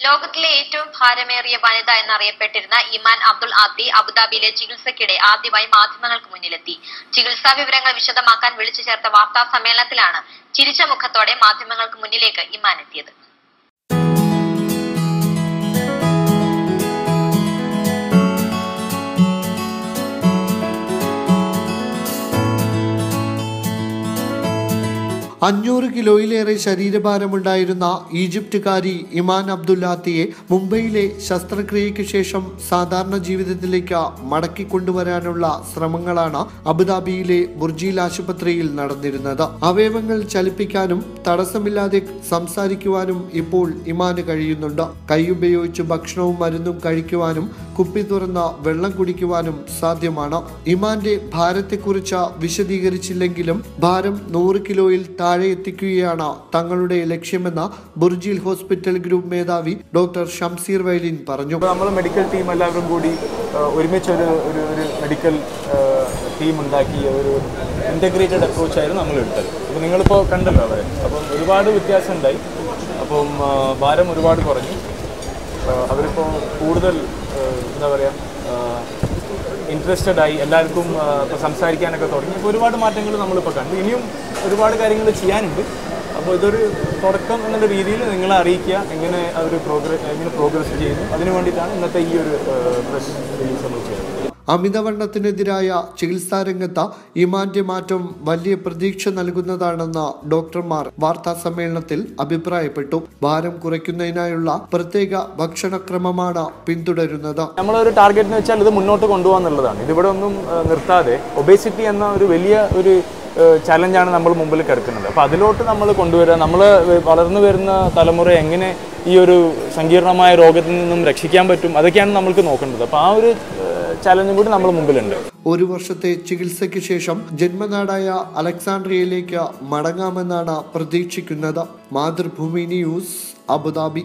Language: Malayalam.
ലോകത്തിലെ ഏറ്റവും ഭാരമേറിയ വനിത എന്നറിയപ്പെട്ടിരുന്ന ഇമാൻ അബ്ദുൾ ആബ്ദി അബുദാബിയിലെ ചികിത്സയ്ക്കിടെ ആദ്യമായി മാധ്യമങ്ങൾക്ക് മുന്നിലെത്തി. ചികിത്സാ വിവരങ്ങൾ വിശദമാക്കാൻ വിളിച്ചു ചേർത്ത വാർത്താ സമ്മേളനത്തിലാണ് ചിരിച്ച മുഖത്തോടെ മാധ്യമങ്ങൾക്ക് മുന്നിലേക്ക് ഇമാൻ എത്തിയത്. അഞ്ഞൂറ് കിലോയിലേറെ ശരീരഭാരമുണ്ടായിരുന്ന ഈജിപ്തുകാരി ഇമാൻ അബ്ദുല്ലാത്തിയെ മുംബൈയിലെ ശസ്ത്രക്രിയയ്ക്ക് ശേഷം സാധാരണ ജീവിതത്തിലേക്ക് മടക്കി കൊണ്ടുവരാനുള്ള ശ്രമങ്ങളാണ് അബുദാബിയിലെ ബുർജീൽ ആശുപത്രിയിൽ നടന്നിരുന്നത്. അവയവങ്ങൾ ചലിപ്പിക്കാനും തടസ്സമില്ലാതെ സംസാരിക്കുവാനും ഇപ്പോൾ ഇമാന് കഴിയുന്നുണ്ട്. കൈയുപയോഗിച്ച് ഭക്ഷണവും മരുന്നും കഴിക്കുവാനും കുപ്പി തുറന്ന വെള്ളം കുടിക്കുവാനും സാധ്യമാണ്. ഇമാന്റെ ഭാരത്തെക്കുറിച്ച് വിശദീകരിച്ചില്ലെങ്കിലും ഭാരം നൂറ് കിലോയിൽ എത്തിക്കുകയാണ് തങ്ങളുടെ ലക്ഷ്യമെന്ന് ബുർജിൽ ഹോസ്പിറ്റൽ ഗ്രൂപ്പ് മേധാവി ഡോക്ടർ ഷംസീർ വൈലിൻ പറഞ്ഞു. നമ്മൾ മെഡിക്കൽ ടീം എല്ലാവരും കൂടി ഒരുമിച്ചൊരു ഒരുമിച്ച് ഒരു ഒരു മെഡിക്കൽ ടീം ഉണ്ടാക്കി ഒരു ഇന്റഗ്രേറ്റഡ് അപ്രോച്ചായിരുന്നു നമ്മൾ എടുത്തത്. അപ്പോൾ നിങ്ങളിപ്പോൾ കണ്ടല്ലോ അവരെ. അപ്പം ഒരുപാട് വ്യത്യാസം ഉണ്ടായി. അപ്പം ഭാരം ഒരുപാട് കുറഞ്ഞു. അവരിപ്പോൾ കൂടുതൽ എന്താ പറയുക ഇൻട്രസ്റ്റഡ് ആയി എല്ലാവർക്കും ഇപ്പോൾ സംസാരിക്കാനൊക്കെ തുടങ്ങി. അപ്പോൾ ഒരുപാട് മാറ്റങ്ങൾ നമ്മളിപ്പോൾ കണ്ടു. ഇനിയും ഒരുപാട് കാര്യങ്ങൾ ചെയ്യാനുണ്ട്. അപ്പോൾ ഇതൊരു തുടക്കം എന്നുള്ള രീതിയിൽ നിങ്ങളെ അറിയിക്കുക എങ്ങനെ അവർ പ്രോഗ്രസ് എങ്ങനെ പ്രോഗ്രസ് ചെയ്യുന്നു. അതിനു വേണ്ടിയിട്ടാണ് ഇന്നത്തെ ഈ ഒരു പ്രസ് റിലീസ് നമ്മൾ ചെയ്യുന്നത് അമിതവണ്ണത്തിനെതിരായ ചികിത്സാ രംഗത്ത് ഇമാന്റെ മാറ്റം വലിയ പ്രതീക്ഷ നൽകുന്നതാണെന്ന് ഡോക്ടർമാർ വാർത്താ സമ്മേളനത്തിൽ അഭിപ്രായപ്പെട്ടു. ഭാരം കുറയ്ക്കുന്നതിനായുള്ള പ്രത്യേക ഭക്ഷണക്രമമാണ് പിന്തുടരുന്നത്. നമ്മളൊരു ടാർഗറ്റ് എന്ന് വെച്ചാൽ ഇത് മുന്നോട്ട് കൊണ്ടുപോകാന്നുള്ളതാണ്. ഇതിവിടെ ഒന്നും നിർത്താതെ ഒബേസിറ്റി എന്ന ഒരു വലിയ ഒരു ചലഞ്ചാണ് നമ്മൾ മുമ്പിൽ കിടക്കുന്നത്. അപ്പോൾ അതിലോട്ട് നമ്മൾ കൊണ്ടുവരിക നമ്മൾ വളർന്നു വരുന്ന തലമുറ എങ്ങനെ ഈ ഒരു സങ്കീർണമായ രോഗത്തിൽ നിന്നും രക്ഷിക്കാൻ പറ്റും അതൊക്കെയാണ് നമ്മൾക്ക് നോക്കേണ്ടത്. അപ്പോൾ ആ ഒരു ചലഞ്ചും കൂടി നമ്മൾ മുമ്പിലുണ്ട്. ഒരു വർഷത്തെ ചികിത്സയ്ക്ക് ശേഷം ജന്മനാടായ അലക്സാണ്ട്രിയയിലേക്ക് മടങ്ങാമെന്നാണ് പ്രതീക്ഷിക്കുന്നത്. Mathrubhumi news Abu Dhabi.